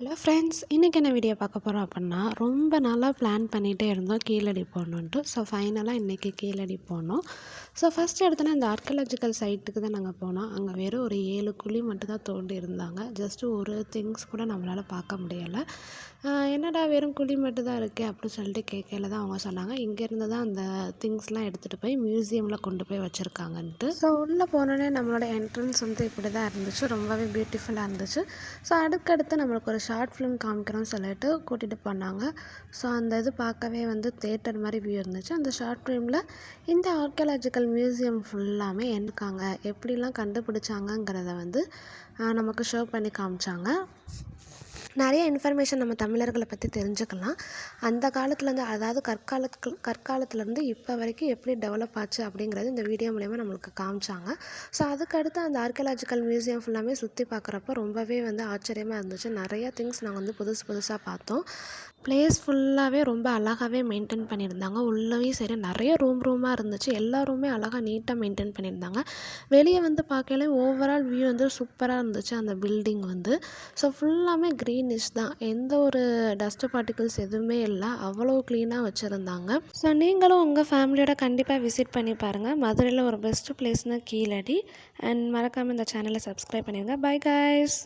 Hello friends இன்றைக்கி என்ன video பார்க்க போகிறோம் அப்படின்னா ரொம்ப நாளாக பிளான் பண்ணிகிட்டே இருந்தோம். கீழடி போகணுன்ட்டு ஸோ ஃபைனலாக இன்றைக்கி கீழடி போனோம். ஸோ ஃபஸ்ட் எடுத்தோன்னா இந்த ஆர்கியலாஜிக்கல் சைட்டுக்கு தான் நாங்கள் போனோம். அங்கே வெறும் ஒரு ஏழு குழி மட்டும் தான் தோண்டி இருந்தாங்க. ஜஸ்ட்டு ஒரு திங்ஸ் கூட நம்மளால் பார்க்க முடியலை. என்னடா வெறும் குழி மட்டும் தான் இருக்குது அப்படின்னு சொல்லிட்டு கேட்கல தான் அவங்க சொன்னாங்க. இங்கேருந்து தான் அந்த திங்ஸ்லாம் எடுத்துகிட்டு போய் மியூசியமில் கொண்டு போய் வச்சுருக்காங்கன்ட்டு. ஸோ உள்ளே போனோடனே நம்மளோட என்ட்ரன்ஸ் வந்து இப்படி தான் இருந்துச்சு. ரொம்பவே பியூட்டிஃபுல்லாக இருந்துச்சு. ஸோ அடுக்கடுத்து நம்மளுக்கு ஒரு ஷார்ட் ஃபிலிம் காமிக்கிறோம்னு சொல்லிட்டு கூட்டிகிட்டு போனாங்க. ஸோ அந்த இது பார்க்கவே வந்து தேட்டர் மாதிரி வியூ இருந்துச்சு. அந்த ஷார்ட் ஃபிலிமில் இந்த ஆர்கியாலஜிக்கல் மியூசியம் ஃபுல்லாமே இருக்காங்க. எப்படிலாம் கண்டுபிடிச்சாங்கங்கிறத வந்து நமக்கு ஷோ பண்ணி காமிச்சாங்க. நிறைய இன்ஃபர்மேஷன் நம்ம தமிழர்களை பற்றி தெரிஞ்சுக்கலாம். அந்த காலத்துலேருந்து அதாவது கற்காலத்து கற்காலத்துலேருந்து இப்போ வரைக்கும் எப்படி டெவலப் ஆச்சு அப்படிங்கிறது இந்த வீடியோ மூலயமா நம்மளுக்கு காமிச்சாங்க. ஸோ அதுக்கடுத்து அந்த ஆர்கியலாஜிக்கல் மியூசியம் ஃபுல்லாமே சுற்றி பார்க்குறப்ப ரொம்பவே வந்து ஆச்சரியமாக இருந்துச்சு. நிறைய திங்ஸ் நாங்கள் வந்து புதுசு புதுசாக பார்த்தோம். ப்ளேஸ் ஃபுல்லாகவே ரொம்ப அழகாகவே மெயின்டைன் பண்ணியிருந்தாங்க. உள்ளேயும் சரி நிறைய ரூம் ரூமாக இருந்துச்சு. எல்லா ரூமே அழகாக நீட்டாக மெயின்டைன் பண்ணியிருந்தாங்க. வெளியே வந்து பார்க்கல ஓவரால் வியூ வந்து சூப்பராக இருந்துச்சு அந்த பில்டிங் வந்து. ஸோ ஃபுல்லாமே க்ரீன் நிஷ் தான். எந்த ஒரு டஸ்ட்டு பார்ட்டிகல்ஸ் எதுவுமே இல்லை. அவ்வளோ க்ளீனாக வச்சுருந்தாங்க. ஸோ நீங்களும் உங்கள் ஃபேமிலியோட கண்டிப்பாக விசிட் பண்ணி பாருங்கள் மதுரையில் ஒரு பெஸ்ட்டு பிளேஸ்னால் கீழடி. அண்ட் மறக்காமல் இந்த சேனலை சப்ஸ்கிரைப் பண்ணிடுங்க பை காய்ஸ்